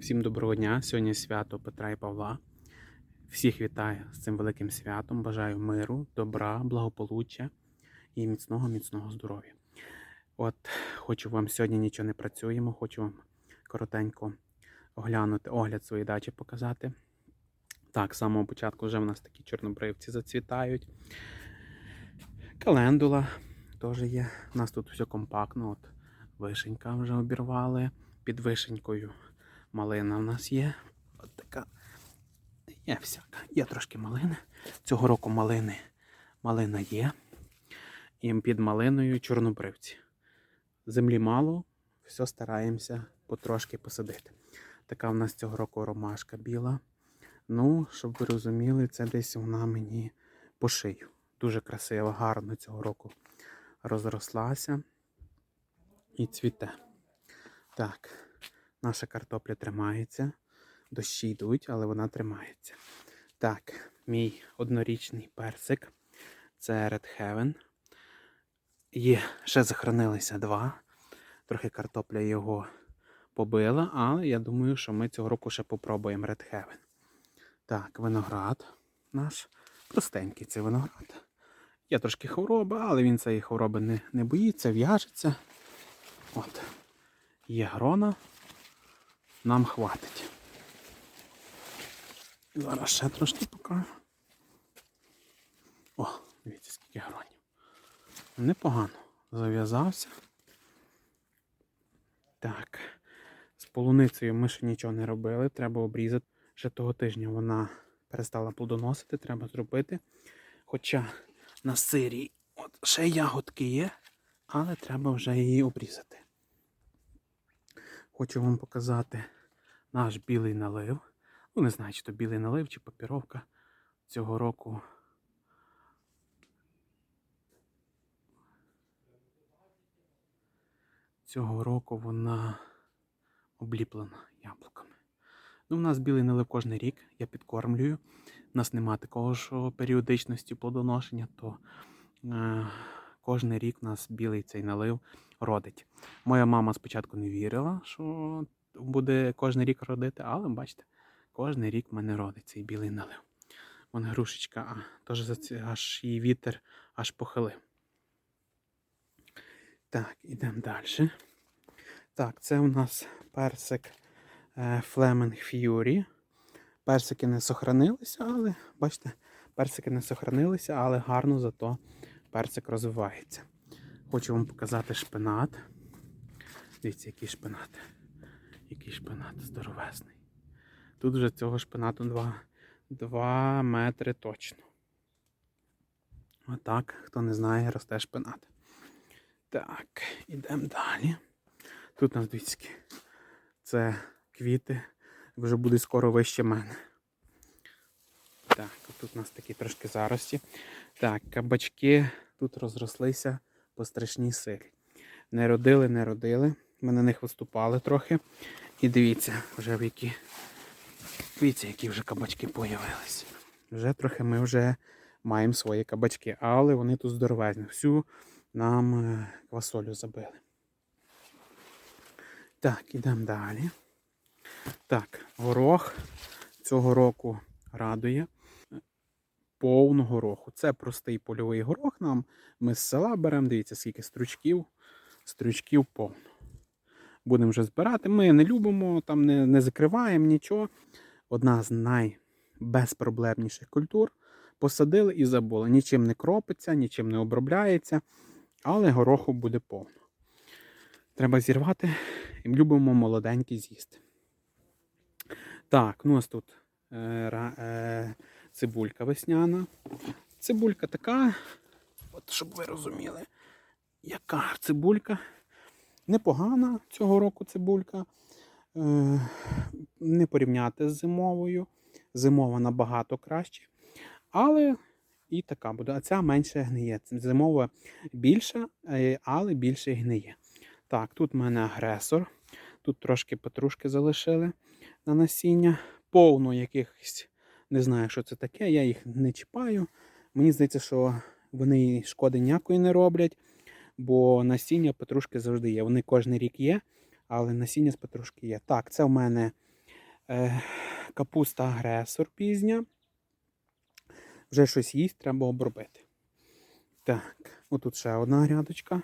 Всім доброго дня! Сьогодні свято Петра і Павла. Всіх вітаю з цим великим святом. Бажаю миру, добра, благополуччя і міцного, міцного здоров'я. От хочу вам сьогодні нічого не працюємо, хочу вам коротенько оглянути огляд своєї дачі показати. Так, з самого початку вже в нас такі чорнобривці зацвітають. Календула теж є. У нас тут все компактно. От вишенька вже обірвали. Під вишенькою малина в нас є. От така. Є всяка. Є трошки малини. Цього року малини. Малина є. І під малиною чорнобривці. Землі мало, все стараємося потрошки посадити. Така в нас цього року ромашка біла. Ну, щоб ви розуміли, це десь вона мені по шию. Дуже красиво, гарно цього року розрослася і цвіте. Так, наша картопля тримається. Дощі йдуть, але вона тримається. Так, мій однорічний персик. Це Red Heaven. Є, ще захоронилися два. Трохи картопля його побила, але я думаю, що ми цього року ще попробуємо Red Heaven. Так, виноград наш. Простенький цей виноград. Є трошки хвороба, але він цієї хвороби не, не боїться, в'яжеться. От. Є грона. Нам хватить. Зараз ще трошки покажу. О, дивіться, скільки гронів. Непогано. Зав'язався. Так. З полуницею ми ще нічого не робили. Треба обрізати. Ще того тижня вона перестала плодоносити, треба зробити. Хоча на сирі от ще ягодки є, але треба вже її обрізати. Хочу вам показати наш білий налив. Ну, не знаю, чи то білий налив, чи папіровка цього року. Цього року вона обліплена яблуками. Ну, у нас білий налив кожен рік, я підкормлюю. У нас нема такого що періодичності плодоношення, то е, кожен рік у нас білий цей налив родить. Моя мама спочатку не вірила, що буде кожен рік родити, але бачите, кожен рік в мене родить цей білий налив. Вон грушечка, а теж заці- аж її вітер аж похилив. Так, ідемо далі. Так, це у нас персик е, Fleming Fury. Персики не сохранилися, але бачите, персики не сохранилися, але гарно зато персик розвивається. Хочу вам показати шпинат. Дивіться, який шпинат. Який шпинат здоровезний. Тут вже цього шпинату 2, 2 метри точно. Отак, хто не знає, росте шпинат. Так, ідемо далі. Тут у нас дивіться, це квіти, вже будуть скоро вище мене. Так, тут у нас такі трошки зарості. Так, кабачки тут розрослися по страшній силі. Не родили, не родили. Ми на них виступали трохи. І дивіться, вже в які. Дивіться, які вже кабачки появились. Вже трохи ми вже маємо свої кабачки, але вони тут здоровезні. Всю нам е, квасолю забили. Так, ідемо далі. Так, горох цього року радує. Повну гороху. Це простий польовий горох нам. Ми з села беремо, дивіться, скільки стручків. Стручків повно. Будемо вже збирати. Ми не любимо, там не, не закриваємо нічого. Одна з найбезпроблемніших культур. Посадили і забули. Нічим не кропиться, нічим не обробляється, але гороху буде повно. Треба зірвати і любимо молоденький з'їсти. Так, ну ось тут е, е, цибулька весняна. Цибулька така, от щоб ви розуміли, яка цибулька. Непогана цього року цибулька. Е, не порівняти з зимовою. Зимова набагато краще. Але і така буде. А ця менше гниє. Зимова більша, е, але більше гниє. Так, тут в мене агресор. Тут трошки петрушки залишили на насіння. Повно якихось, не знаю, що це таке, я їх не чіпаю. Мені здається, що вони шкоди ніякої не роблять, бо насіння петрушки завжди є. Вони кожен рік є, але насіння з петрушки є. Так, це в мене Е, капуста агресор пізня. Вже щось їсть, треба обробити. Так, отут ще одна грядочка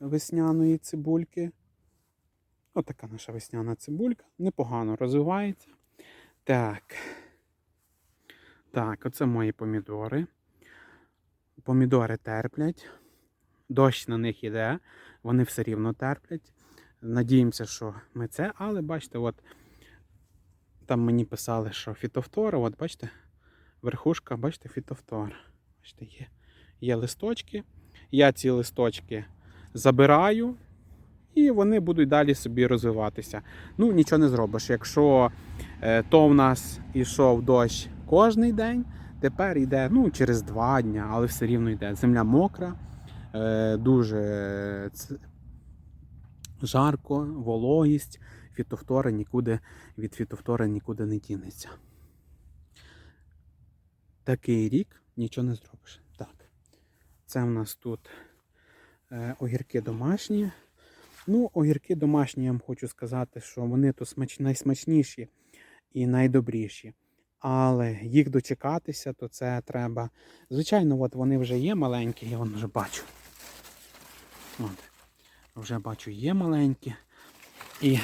весняної цибульки. Отака наша весняна цибулька. Непогано розвивається. Так. Так, оце мої помідори. Помідори терплять. Дощ на них іде, вони все рівно терплять. Надіємося, що ми це, але бачите, от там мені писали, що фітофтора, от бачите, верхушка, бачите, фітофтора. Бачите, є, є листочки. Я ці листочки забираю, і вони будуть далі собі розвиватися. Ну, нічого не зробиш. Якщо е, то в нас ішов дощ кожний день, тепер йде ну, через два дні, але все рівно йде. Земля мокра, е, дуже жарко, вологість, фітофтора нікуди від фітофтора нікуди не дінеться. Такий рік нічого не зробиш. Так. Це в нас тут е, огірки домашні. Ну, огірки домашні, я вам хочу сказати, що вони тут смач... найсмачніші і найдобріші. Але їх дочекатися, то це треба. Звичайно, от вони вже є маленькі, я вже бачу. От. Вже бачу, є маленькі. І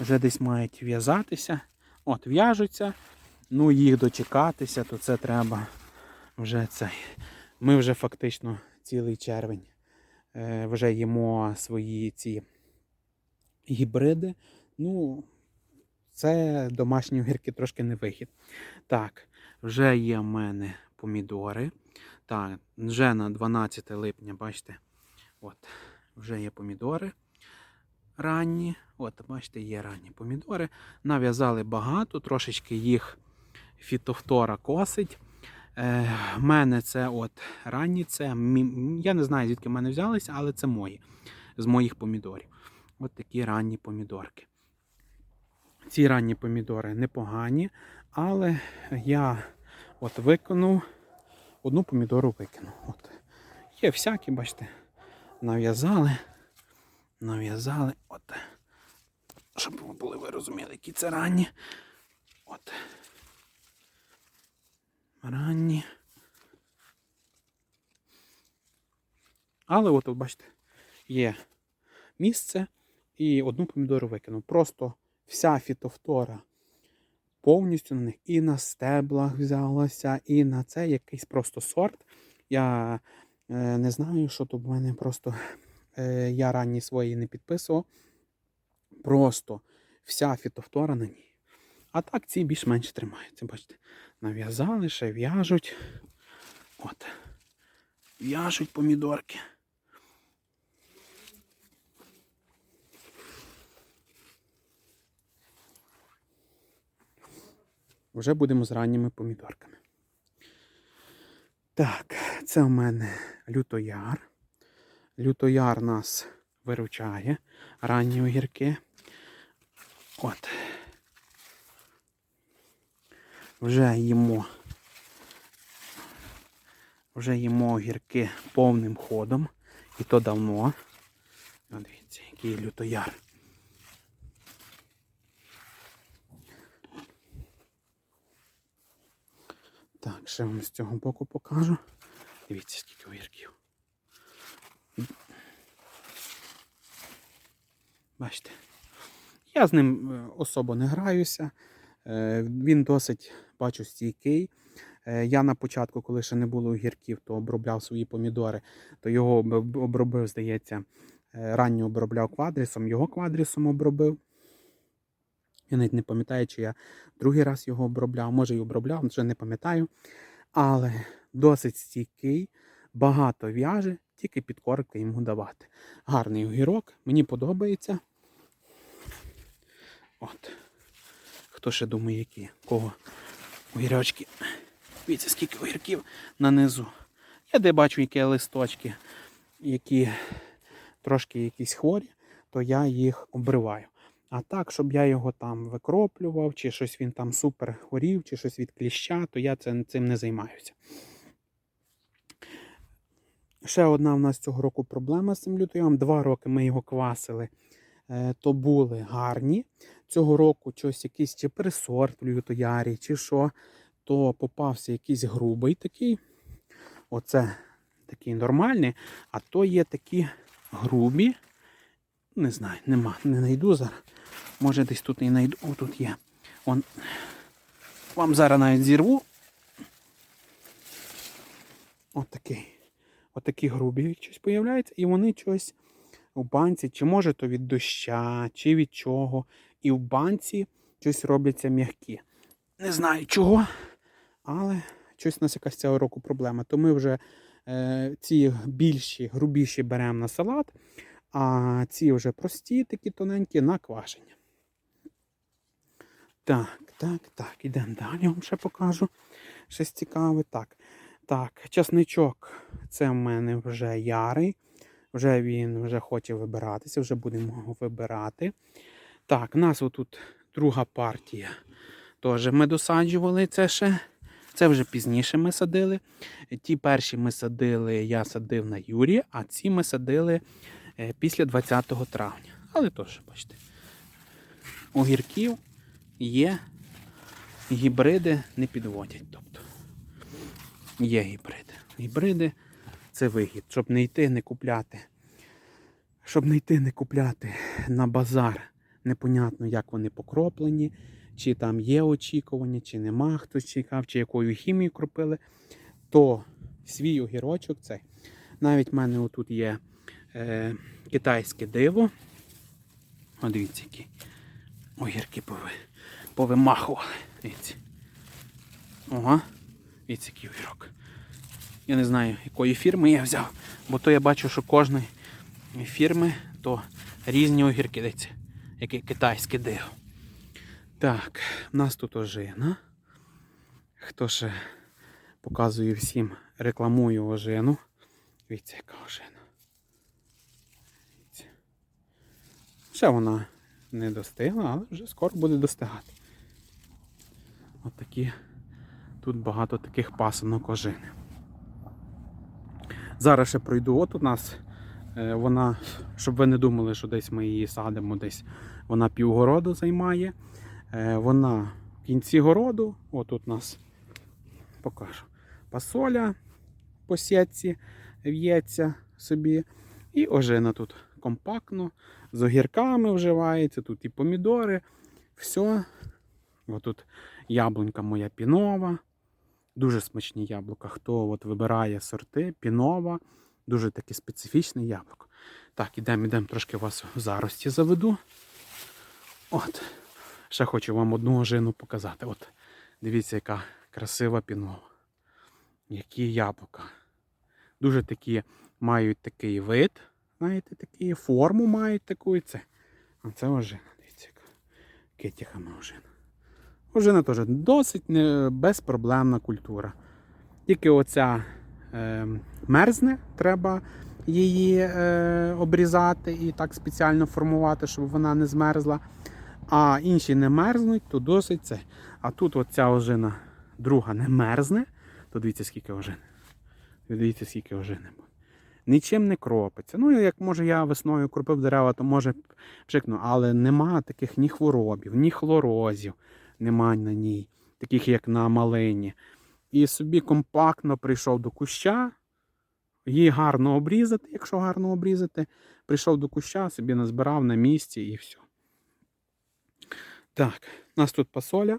вже десь мають в'язатися. От, в'яжуться. Ну, їх дочекатися, то це треба вже цей. Ми вже фактично цілий червень е, вже їмо свої ці гібриди. Ну, це домашні огірки трошки не вихід. Так, вже є в мене помідори. Так, вже на 12 липня, бачите, от, вже є помідори ранні. От, бачите, є ранні помідори. Нав'язали багато, трошечки їх фітофтора косить. Е, в мене це от ранні, це я не знаю, звідки в мене взялися, але це мої, з моїх помідорів. От такі ранні помідорки. Ці ранні помідори непогані, але я от виконав, одну помідору викинув. От. Є всякі, бачите, нав'язали, нав'язали, от. Щоб ви були ви розуміли, які це ранні. От. Ранні. Але от, от бачите, є місце і одну помідору викинув. Просто вся фітофтора повністю на них і на стеблах взялася, і на це якийсь просто сорт. Я е, не знаю, що тут в мене просто е, я ранні свої не підписував. Просто вся фітофтора на ній. А так ці більш-менш тримаються. Бачите, нав'язали, ще в'яжуть. От. В'яжуть помідорки. Вже будемо з ранніми помідорками. Так, це у мене лютояр. Лютояр нас виручає. Ранні огірки. От. Вже їмо. Вже їмо огірки повним ходом. І то давно. Дивіться, який лютояр. Так, ще вам з цього боку покажу. Дивіться, скільки огірків. Бачите. Я з ним е, особо не граюся. Е, Він досить, бачу, стійкий. Е, Я на початку, коли ще не було огірків, то обробляв свої помідори, то його обробив, здається, ранньо обробляв квадрісом, його квадрісом обробив. Я навіть не пам'ятаю, чи я другий раз його обробляв, може і обробляв, вже не пам'ятаю. Але досить стійкий, багато в'яже, тільки підкормки йому давати. Гарний огірок, мені подобається. От. Хто ще думає, які? Кого огірочки? Дивіться, скільки огірків на низу. Я де бачу, які листочки, які трошки якісь хворі, то я їх обриваю. А так, щоб я його там викроплював, чи щось він там супер хворів, чи щось від кліща, то я цим не займаюся. Ще одна в нас цього року проблема з цим лютоєм. Два роки ми його квасили, е, то були гарні. цього року щось якийсь чи пересорт в лютоярі, чи що, то попався якийсь грубий такий. Оце такий нормальний, а то є такі грубі. Не знаю, нема, не знайду зараз. Може десь тут і знайду. О, тут є. Он. Вам зараз навіть зірву. Отакий. Отакі грубі щось появляються, і вони щось у банці, чи може то від доща, чи від чого. І в банці щось робляться м'які. Не знаю чого, але щось у нас якась цього року проблема. То ми вже е, ці більші, грубіші беремо на салат, а ці вже прості, такі тоненькі на квашення. Так, так, так, ідемо далі, вам ще покажу. Щось цікаве. Так, так, часничок. Це в мене вже ярий. Вже він вже хоче вибиратися, вже будемо його вибирати. Так, у нас отут друга партія. Теж ми досаджували це ще. Це вже пізніше ми садили. Ті перші ми садили, я садив на Юрі, а ці ми садили після 20 травня. Але теж, бачите, огірків є, гібриди не підводять. Тобто є гібриди. Гібриди це вигід, щоб не йти, не купляти. Щоб не йти, не купляти на базар. Непонятно, як вони покроплені, чи там є очікування, чи нема, хтось чекав, чи якою хімією кропили, то свій огірочок цей. Навіть в мене отут є е, китайське диво. О, дивіться, які огірки пови, повимахували. Дивіться. Ага, дивіться, який огірок. Я не знаю, якої фірми я взяв, бо то я бачу, що кожної фірми то різні огірки. Дивіться, яке китайське диво. Так, в нас тут ожина. Хто ще показує всім, рекламую ожину. Дивіться, яка ожина. Ще вона не достигла, але вже скоро буде достигати. От такі. Тут багато таких пасанок ожини. Зараз ще пройду. От у нас е, вона, щоб ви не думали, що десь ми її садимо, десь вона півгороду займає. Е, Вона в кінці городу, отут у нас покажу. Пасоля по сітці в'ється собі. І ожина тут компактно, з огірками вживається, тут і помідори. Все. Отут яблунька моя пінова. Дуже смачні яблука. Хто от вибирає сорти, пінова, дуже таке специфічне яблуко. Так, ідемо, ідемо, трошки вас в зарості заведу. От. Ще хочу вам одну ожину показати. От, дивіться, яка красива пінова. Які яблука. Дуже такі мають такий вид, знаєте, такі форму мають таку і це. А це ожина. Дивіться, китяхами ожина. Ожина теж досить не, безпроблемна культура. Тільки оця е, мерзне, треба її е, обрізати і так спеціально формувати, щоб вона не змерзла. А інші не мерзнуть, то досить це. А тут оця ожина друга не мерзне, то дивіться, скільки ожини. Дивіться, скільки ожини. Нічим не кропиться. Ну, як може я весною кропив дерева, то може пшикну, але нема таких ні хворобів, ні хлорозів нема на ній, таких як на малині. І собі компактно прийшов до куща, її гарно обрізати, якщо гарно обрізати, прийшов до куща, собі назбирав на місці і все. Так, у нас тут пасоля.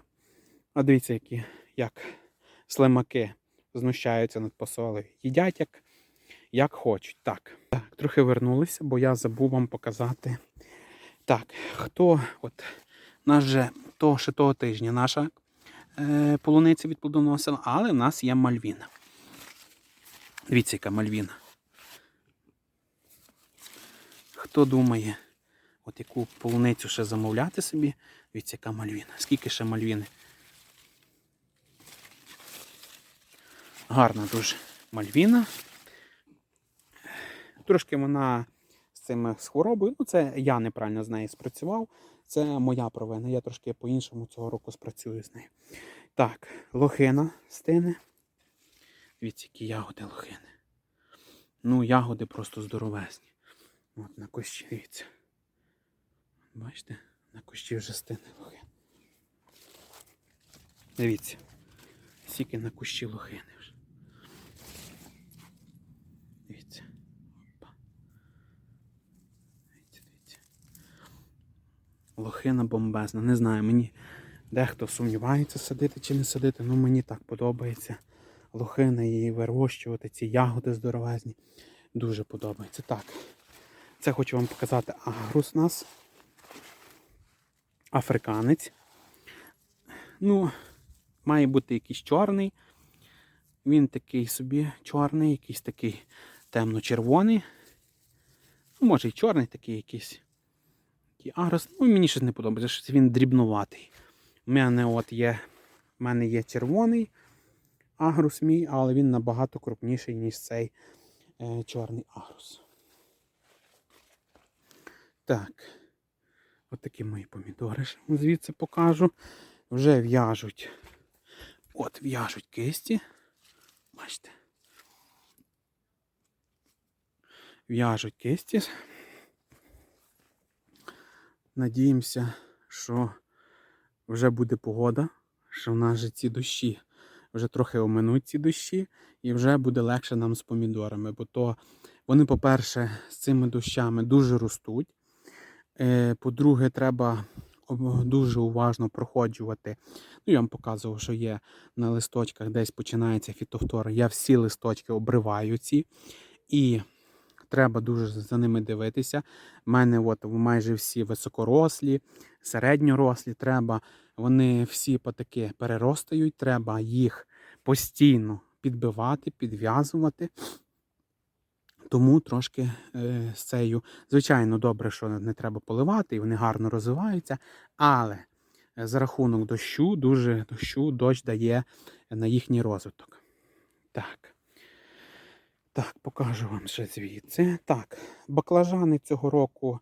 А дивіться, які як слимаки знущаються над посолею. Їдять як, як хочуть. Так, так, трохи вернулися, бо я забув вам показати. Так, хто от нас вже того, ще того тижня наша е, полуниця відплодоносила, але в нас є мальвіна. Дивіться, яка мальвіна. Хто думає, от яку полуницю ще замовляти собі, дивіться, яка мальвіна. Скільки ще мальвіни? Гарна дуже мальвіна. Трошки вона з цими з хворобою. Ну, це я неправильно з нею спрацював. Це моя провина. Я трошки по-іншому цього року спрацюю з нею. Так, лохина стине. Дивіться, які ягоди лохини. Ну, ягоди просто здоровезні. От на кущі, дивіться. Бачите? На кущі вже стине лохина. Дивіться. Скільки на кущі лохини вже. Дивіться. Опа. Дивіться, дивіться. Лохина бомбезна. Не знаю, мені дехто сумнівається садити чи не садити, ну мені так подобається. Лохина і вирощувати ці ягоди здоровезні. Дуже подобається. Так. Це хочу вам показати агрус нас. Африканець. Ну, має бути якийсь чорний. Він такий собі чорний, якийсь такий темно-червоний. Ну, може і чорний такий якийсь. Такий агрос. Ну, мені щось не подобається, щось він дрібнуватий. У мене от є, в мене є червоний агрус мій, але він набагато крупніший, ніж цей е, чорний агрус. Так. От такі мої помідори. Звідси покажу. Вже в'яжуть. От в'яжуть кисті. Бачите. В'яжуть кисті. Надіємося, що вже буде погода, що в нас же ці дощі вже трохи оминуть ці дощі, і вже буде легше нам з помідорами. Бо то вони, по-перше, з цими дощами дуже ростуть. Е, По-друге, треба дуже уважно проходжувати. Ну, я вам показував, що є на листочках, десь починається фітофтора. Я всі листочки обриваю ці. І треба дуже за ними дивитися. У мене от майже всі високорослі, середньорослі. Треба, вони всі потаки переростають, треба їх постійно підбивати, підв'язувати. Тому трошки е, з цією, звичайно, добре, що не треба поливати, і вони гарно розвиваються. Але за рахунок дощу, дуже дощу, дощ дає на їхній розвиток. Так. Покажу вам ще звідси. Так, баклажани цього року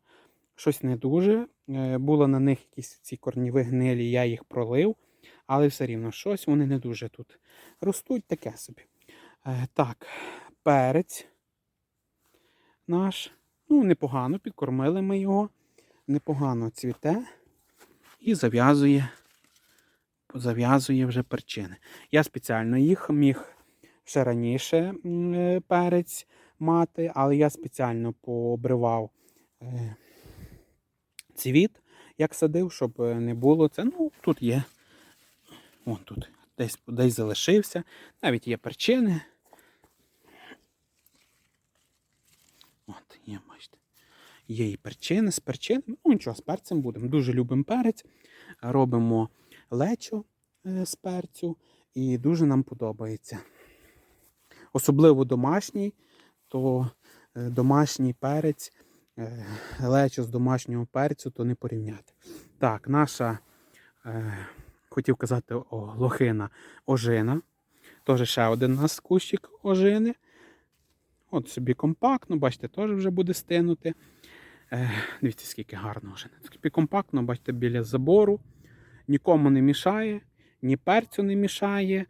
щось не дуже. Е, Було на них якісь ці корніві гнилі, я їх пролив, але все рівно щось вони не дуже тут ростуть таке собі. Е, Так, перець наш. Ну, непогано, підкормили ми його. Непогано цвіте і зав'язує, зав'язує вже перчини. Я спеціально їх міг ще раніше е, перець мати, але я спеціально пообривав е, цвіт, як садив, щоб е, не було це. Ну, тут є. Вон тут десь, десь залишився. Навіть є перчини. От, є, бачите. Є і перчини з перчинами. Ну нічого, з перцем будемо. Дуже любимо перець. Робимо лечо з перцю і дуже нам подобається. Особливо домашній, то е, домашній перець, е, лечо з домашнього перцю, то не порівняти. Так, наша, е, хотів казати, о, лохина ожина. Теж ще один у нас кущик ожини. От собі компактно, бачите, теж вже буде стинути. Е, дивіться, скільки гарно вже. Собі компактно, бачите, біля забору. Нікому не мішає, ні перцю не мішає, е,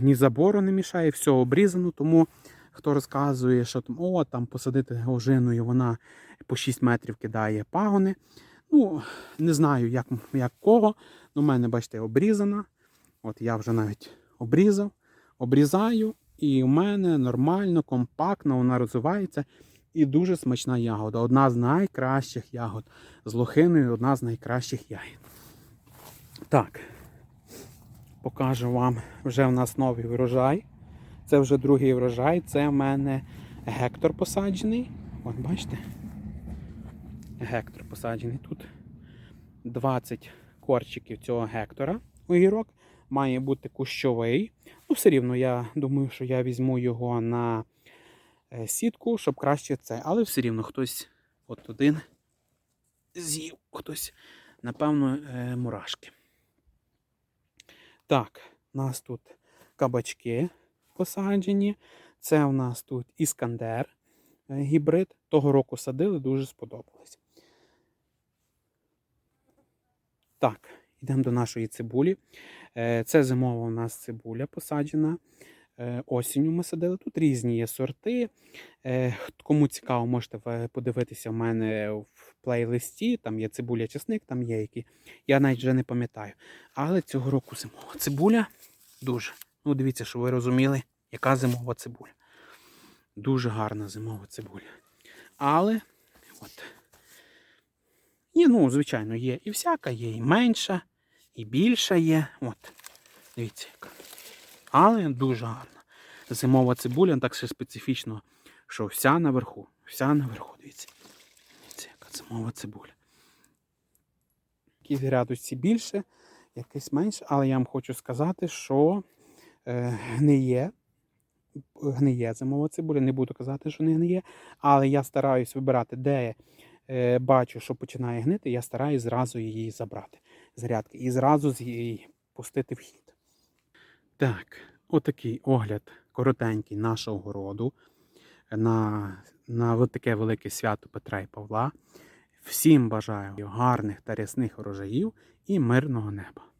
ні забору не мішає, все обрізано. Тому хто розказує, що о, там посадити ожину і вона по 6 метрів кидає пагони. Ну, не знаю, як, як кого. Ну, в мене, бачите, обрізана. От я вже навіть обрізав, обрізаю. І в мене нормально, компактно вона розвивається. І дуже смачна ягода. Одна з найкращих ягод. З лохиною одна з найкращих ягід. Так, покажу вам вже в нас новий врожай. Це вже другий врожай. Це в мене гектор посаджений. От бачите? Гектор посаджений. Тут 20 корчиків цього гектора огірок. Має бути кущовий. Ну, все рівно, я думаю, що я візьму його на е, сітку, щоб краще це. Але все рівно хтось от один з'їв, хтось, напевно, е, мурашки. Так, у нас тут кабачки посаджені. Це у нас тут іскандер е, гібрид. Того року садили, дуже сподобалось. Так, йдемо до нашої цибулі. Е, Це зимова у нас цибуля посаджена. Е, осінню ми садили. Тут різні є сорти. Е, Кому цікаво, можете подивитися в мене в плейлисті. Там є цибуля чесник, там є які. Я навіть вже не пам'ятаю. Але цього року зимова цибуля дуже. Ну, дивіться, щоб ви розуміли, яка зимова цибуля. Дуже гарна зимова цибуля. Але от. Є, ну, звичайно, є і всяка, є і менша, і більша є. От. Дивіться, яка. Але дуже гарна. Зимова цибуля, так ще специфічно, що вся наверху. Вся наверху, дивіться. Дивіться, яка зимова цибуля. Якісь градусці більше, якийсь менше, але я вам хочу сказати, що е, гниє. Гниє зимова цибуля, не буду казати, що не гниє, але я стараюсь вибирати, де е, бачу, що починає гнити, я стараюсь зразу її забрати з грядки і зразу з її пустити в хід. Так, отакий огляд коротенький нашого городу на, на таке велике свято Петра і Павла. Всім бажаю гарних та рясних урожаїв і мирного неба.